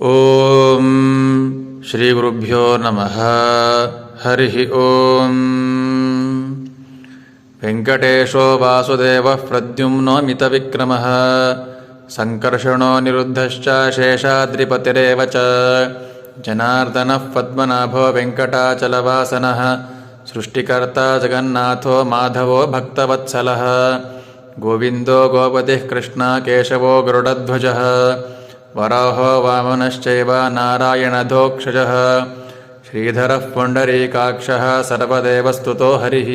ఓం శ్రీ గురుభ్యో నమ. హరి ఓం. వెంకటేశో వాసుదేవ ప్రద్యుమ్నో మిత విక్రమ. సంకర్షణో నిరుద్ధశ్చ శేషాద్రిపతిరేవ చ. జనార్దన పద్మనాభో వెంకటాచలవాసన. సృష్టికర్త జగన్నాథో మాధవో భక్తవత్సల. గోవిందో గోపతి కృష్ణ కేశవో గరుడధ్వజ. वराहो वामनश्चैव नारायणधोक्षजः श्रीधरः पुण्डरीकाक्षः सर्वदेव स्तुतो हरिः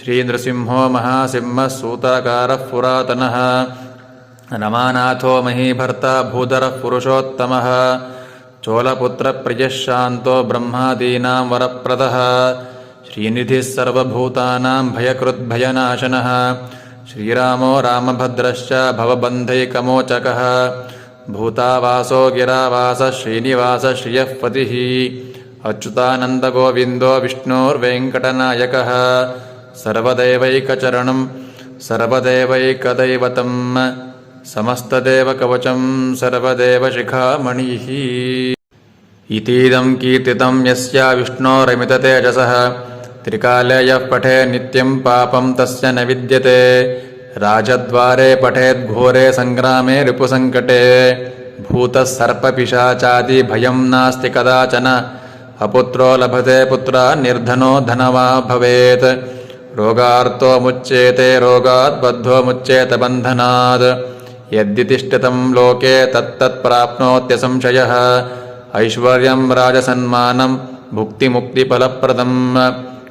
श्रीनृसिंहो महासिंहः सूताकारः पुरातनः रमानाथो महीभर्ता भूधरः पुरुषोत्तमः चोलपुत्रप्रियः शान्तो ब्रह्मादीनां वरप्रदः श्रीनिधिः सर्वभूतानां भयकृद्भयनाशनः श्रीरामो रामभद्रश्च भवबन्धैकमोचकः भूतावासो गिरावासः श्रीनिवासः श्रियः पतिः अच्युतानन्दगोविन्दो विष्णोर्वेङ्कटनायकः। सर्वदैवैकचरणं सर्वदेवैकदैवतं समस्तदेवकवचं सर्वदेवशिखामणिः। इतीदं कीर्तितं यस्य विष्णोरमिततेजसः त्रिकाले यः पठे नित्यं पापं तस्य न विद्यते राजद्वारे पठेद्घोरे सङ्ग्रामे रिपुसङ्कटे भूतः सर्पपिशाचादि भयं नास्ति कदाचन अपुत्रो लभते पुत्रा निर्धनो धनवा भवेत् रोगार्तो मुच्येते रोगात् बद्धो मुच्येत बन्धनात् यद्यतिष्ठितं लोके तत्तत्प्राप्नोत्यसंशयः ऐश्वर्यं राजसन्मानं भुक्तिमुक्तिफलप्रदम्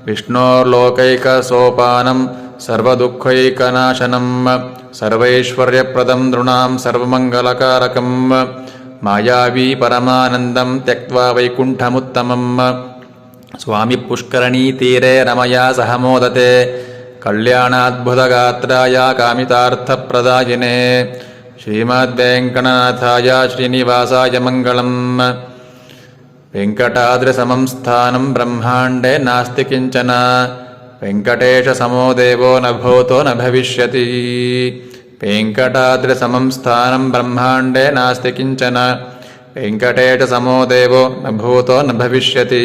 विष्णोर्लोकैकसोपानं सर्वदुःखैकनाशनं सर्वैश्वर्यप्रदं नृणां सर्वमङ्गलकारकं मायावी परमानन्दं त्यक्त्वा वैकुण्ठमुत्तमम् स्वामि पुष्करणीतीरे रमया सह मोदते कल्याणाद्भुतगात्राय कामितार्थप्रदायिने श्रीमद्वेङ्कटनाथाय श्रीनिवासाय मङ्गलम् वेङ्कटाद्रिसमं स्थानं ब्रह्माण्डे नास्ति किञ्चन वेङ्कटेशसमो देवो न भूतो न भविष्यति वेङ्कटाद्रिसमं स्थानं ब्रह्माण्डे नास्ति किञ्चन वेङ्कटेशसमो देवो न भूतो न भविष्यति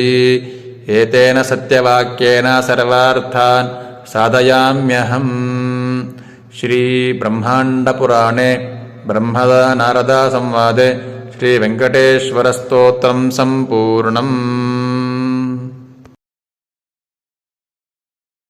एतेन सत्यवाक्येन सर्वार्थान् साधयाम्यहम् श्रीब्रह्माण्डपुराणे ब्रह्मदा नारदा संवादे श्रीवेङ्कटेश्वरस्तोत्रं सम्पूर्णम्